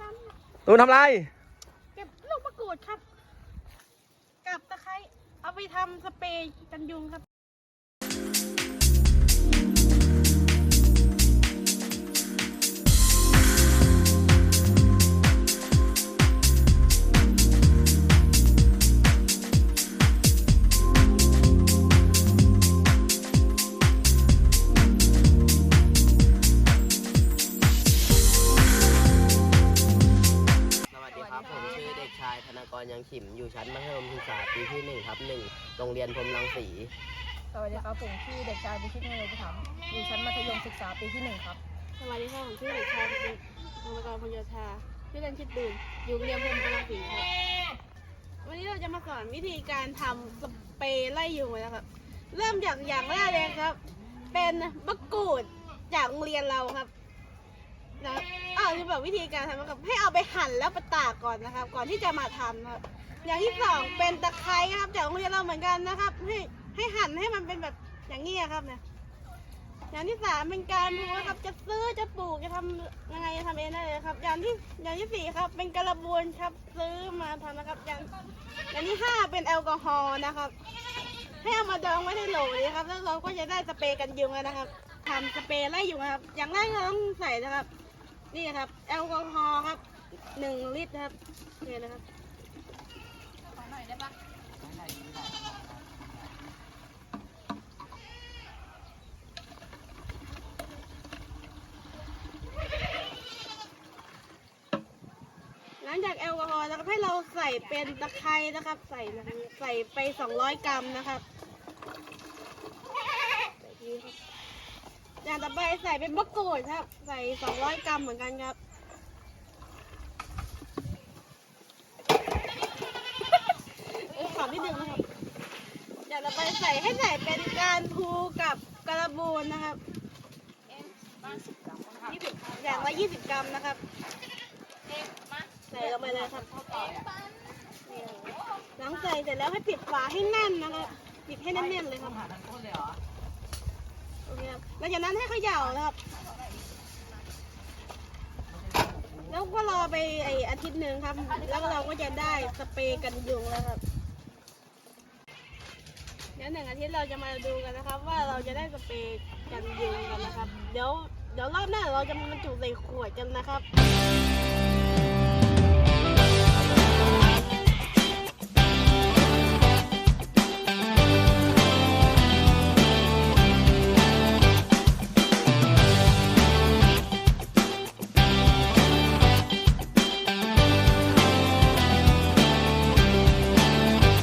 ครับตูนทำไร เก็บลูกมะกรูดครับ กับตะไคร้เอาไปทำสเปรย์กันยุงครับ ครับผมชื่อเด็กชายธนากรยังขิมอยู่ชั้นมัธยมศึกษาปีที่หนึ่งทับหนึ่งโรงเรียนพรหมรังสีสวัสดีครับผมชื่อเด็กชายพิชิตเงยประถมอยู่ชั้นมัธยมศึกษาปีที่หนึ่งครับสวัสดีค่ะผมชื่อเด็กชายธนกรพงโยธาชื่อเล่นชื่อตูนอยู่โรงเรียนพรหมกำลังศรีครับวันนี้เราจะมาสอนวิธีการทำสเปรย์ไล่ยุงเลยนะครับเริ่มจากอย่างแรกเลยครับ เป็นมะกรูดจากโรงเรียนเราครับ นะอ้าวจะบอกวิธีการทำนะครับให้เอาไปหั่นแล้วไปตากก่อนนะครับ ก่อนที่จะมาทำครับ อย่างที่สองเป็นตะไคร้ครับจากโรงเรียนเราเหมือนกันนะครับ ให้ให้หั่นให้มันเป็นแบบอย่างนี้ครับเนี่ยอย่างที่สามเป็นการดูนครับ จะซื้อจะปลูกจะทำยังไงจะทำเองได้เลยครับ อย่างที่อย่างที่สี่ครับ เป็นกระบวนครับซื้อมาทำนะครับ อย่างอย่างที่ห้าเป็นแอลกอฮอล์นะครับ ให้เอามาดองไว้ในโหลนี้ครับ แล้วเราก็จะได้สเปรย์กันยุงแล้วนะครับทำสเปรย์ไล่ยุงนะครับ อย่างแรกเราต้องใส่นะครับ นี่ครับ แอลกอฮอล์ครับหนึ่งลิตรครับนี่นะครับหลังจากแอลกอฮอล์นะครับให้เราใส่เป็นตะไคร้นะครับ ใส่นะครับใส่ไป 200 กรัมนะครับใส่ทีครับอย่าง ต่อไปใส่เป็นมะกรูดครับ ใส่200กรัมเหมือนกันครับ เอ้ยขอนิดนึงนะครับอย่างต่อไปใส่ให้ใส่เป็นการพูกับกระบูนนะครับอย่างละ20กรัมนะครับใส่ลงไปเลยครับหลังใส่เสร็จแล้วให้ปิดฝาให้แน่นนะครับปิดให้แน่นๆเลยครับโอเคครับ แล้วจากนั้นให้เขย่านะครับ แล้วก็รอไปไออาทิตย์หนึ่งครับ แล้วเราก็จะได้สเปรย์กันยุงแล้วครับ เดี๋ยวหนึ่งอาทิตย์เราจะมาดูกันนะครับ ว่าเราจะได้สเปรย์กันยุงกันนะครับ เดี๋ยวเดี๋ยวรอบหน้าเราจะมาบรรจุใส่ขวดกันนะครับ